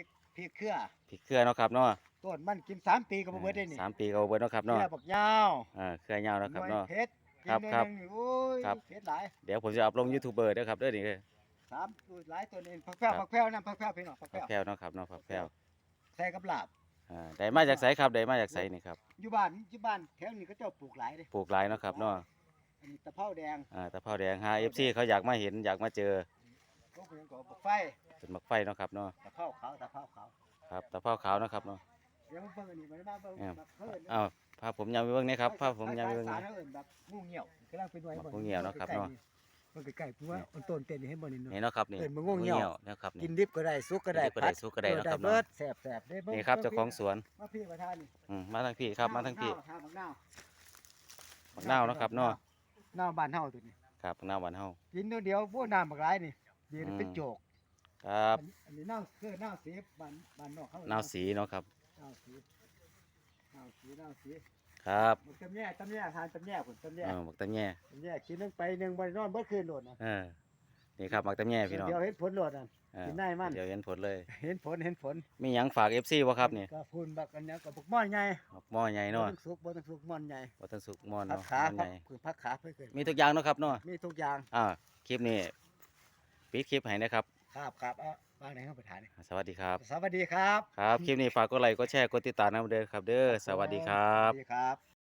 ริกพริกเครือพริกเครือเนาะครับเนาะต้นมันกินสามปีก็บ่เบิดได้นี่สามปีก็บ่เบิดเนาะครับเนาะเครือบักยาวอ่าเครือยาวเนาะครับหน่วยเนาะเผ็ดกินครับเดือนครับหนึงนี่โอ้ยครับเผ็ดหลายเดี๋ยวผมจะอัพลงยูทูบเบอร์เด้อครับเด้อนี่เด้อสามตัวหลายตัวนี่ผักแพรวครับผักแพรวนะผักแพรวพี่น้องผักแพรผักวแพรวเนาะครับเนาะผักแพรวใส่กับลาบอ่าได้มาจากไสครับได้มาจากไสนี่ครับอยู่บ้านอยู่บ้านแถวนี้ก็เจ้าปลูกหลายเด้ปลูกหลายเนาะครับเนาะอันนี้ตะเภาแดงอ่าตะเภาแดงหา FC เขาอยากมาเห็นอยากมาเจอ พวกเพิ่นก็บักไฟเป็นมักไฟเนาะครับเนาะตะเภาขาวตะเภาขาวครับตะเภาขาวเนาะครับเนาะเดี๋ยวมาเบิ่งอันนี้มันมาเบิ่งครับบักเพิ่นอ้าวพาผมยามไปเบิ่งนี่ครับพาผมยามไปเบิ่งสานี่รเอิ้นแบบงูเหี่ยวกำลังเป็นหน่วยบักงูเหี่ยวเนาะครับเนาะ มันใกล้ๆเพราะว่ามันต้นเต้นนี่ให้บ่นี่เนาะ นี่เนาะครับนี่เอิ้นบักงูเหี่ยว เนาะครับกินี่นดิบก็ได้สุกก็ได้กินดิบก็ได้สุกก็ได้เออเนาะครับเบิดเนาะแซ่บๆเด้เบิ่งนี่ครับเจ้าของสวนมาพี่ประธานนี่อืมมาทางพี่ครับมาทางพี่ข้าวบักนาวบักนาวเนาะครับเนาะนาวบ้านเฮาตัวนี้ครับบักนาวหวานเฮากินเดียวๆพวกน้ำบักหลายนี่ เดี๋ยวอืมเป็นโจกครับอันอันนี้นาวคือน้าวสีบ้านบ้านนอกเขานาวสีเนาะครับนาวสีนาวสีนาวสีครับบักตำแย่ตำแย่ทานตำแย่พุ่นตำแย่เออบักตะแง่ตำแย่กินนึงไปนึงบ่ได้นอนเบิดคืนโลดนะเออนี่ครับบักตะแง่พี่น้องเดี๋ยวเห็นผลโลดนั่นเออกินได้มันเดี๋ยวเห็นผลเลย เห็นผลเห็นผลมีหยังฝาก FC บ่ครับนี่ก็พุ่นบักอันเนี้ยก็บักม่อนใหญ่บักหม้อใหญ่บ่เนาะต้องสุกบ่ต้องสุกม่อนใหญ่บ่ทันสุกหม้อผักเนาะขาหม้อผัใหกญ่คือผักขาเพิ่นเกิดมีทุกอย่างเนาะครับเนาะมีทุกอย่างอ่าคลิปนี้ ปิดคลิปให้นะครับ ครับครับเอาวางไหนเข้าไปถ่ายนี่สวัสดีครับ สวัสดีครับ ครับ คลิปนี้ฝากกดไลค์กดแชร์กดติดตามนะเด้อครับ เด้อ สวัสดีครับ สวัสดีครับ